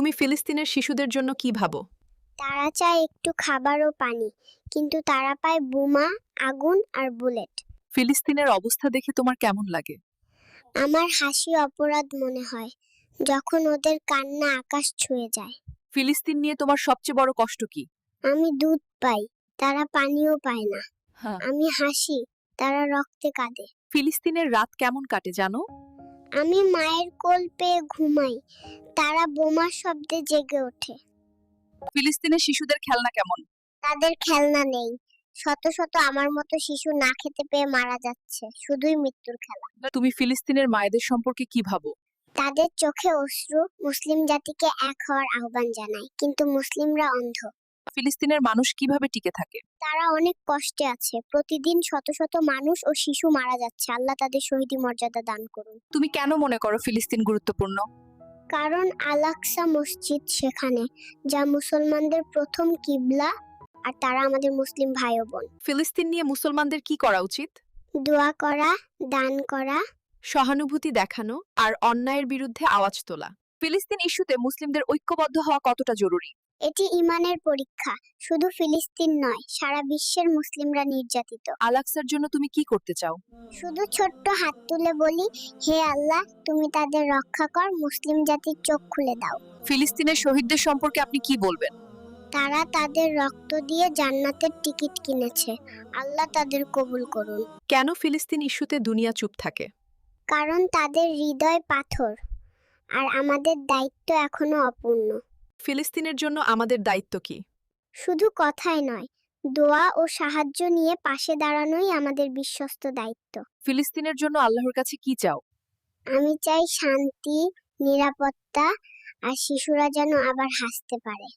তুমি ফিলিস্তিনের শিশুদের জন্য কি ভাবো? তারা চায় একটু খাবার ও পানি কিন্তু তারা পায় বোমা আগুন আর বুলেট। ফিলিস্তিনের অবস্থা দেখে তোমার কেমন লাগে? আমার হাসি অপরাধ মনে হয় যখন ওদের কান্না আকাশ ছুঁয়ে যায়। ফিলিস্তিন নিয়ে তোমার সবচেয়ে বড় কষ্ট কি? আমি দুধ পাই তারা পানিও পায় না। হ্যাঁ। আমি হাসি তারা রক্তে কাঁদে। ফিলিস্তিনের রাত কেমন কাটে জানো? আমি মায়ের কোল পেয়ে ঘুমাই তারা বোমার শব্দে জেগে ওঠে। ফিলিস্তিনের শিশুদের খেলনা কেমন? তাদের খেলনা নেই। শত শত আমার মতো শিশু না খেতে পেয়ে মারা যাচ্ছে। শুধুই মৃত্যুর খেলা। তুমি ফিলিস্তিনের মায়েদের সম্পর্কে কি ভাবো? তাদের চোখে অশ্রু মুসলিম জাতিকে এক হওয়ার আহ্বান জানায় কিন্তু মুসলিমরা অন্ধ। ফিলিস্তিনের মানুষ কীভাবে টিকে থাকে? তারা অনেক কষ্টে আছে। প্রতিদিন শত শত মানুষ ও শিশু মারা যাচ্ছে। আল্লাহ তাদের শহীদি মর্যাদা দান করুন। তুমি কেন মনে করো ফিলিস্তিন গুরুত্বপূর্ণ? কারণ আলাকসা মসজিদ সেখানে যা মুসলমানদের প্রথম কিবলা আর তারা আমাদের মুসলিম ভাই ও বোন। ফিলিস্তিন নিয়ে মুসলমানদের কি করা উচিত? দোয়া করা দান করা। সহানুভূতি দেখানো আর অন্যায়ের বিরুদ্ধে আওয়াজ তোলা। ফিলিস্তিন ইস্যুতে মুসলিমদের ঐক্যবদ্ধ হওয়া কতটা জরুরি? এটি ইমানের পরীক্ষা শুধু ফিলিস্তিন নয় সারা বিশ্বের মুসলিমরা নির্যাতিত। আলাক্সার জন্য তুমি কি করতে চাও? শুধু ছোট্ট হাত তুলে বলি হে আল্লাহ তুমি তাদের রক্ষা কর মুসলিম জাতির চোখ খুলে দাও। ফিলিস্তিনের শহীদদের সম্পর্কে আপনি কি বলবেন? তারা তাদের রক্ত দিয়ে জান্নাতের টিকিট কিনেছে। আল্লাহ তাদের কবুল করুন। কেন ফিলিস্তিন ইস্যুতে দুনিয়া চুপ থাকে? কারণ তাদের হৃদয় পাথর। আর আমাদের দায়িত্ব এখনও অপূর্ণ। ফিলিস্তিনের জন্য আমাদের দায়িত্ব কি? শুধু কথায় নয় দোয়া ও সাহায্য নিয়ে পাশে দাঁড়ানোই আমাদের বিশ্বস্ত দায়িত্ব। ফিলিস্তিনের জন্য আল্লাহর কাছে কি চাও? আমি চাই শান্তি নিরাপত্তা আর শিশুরা যেন আবার হাসতে পারে।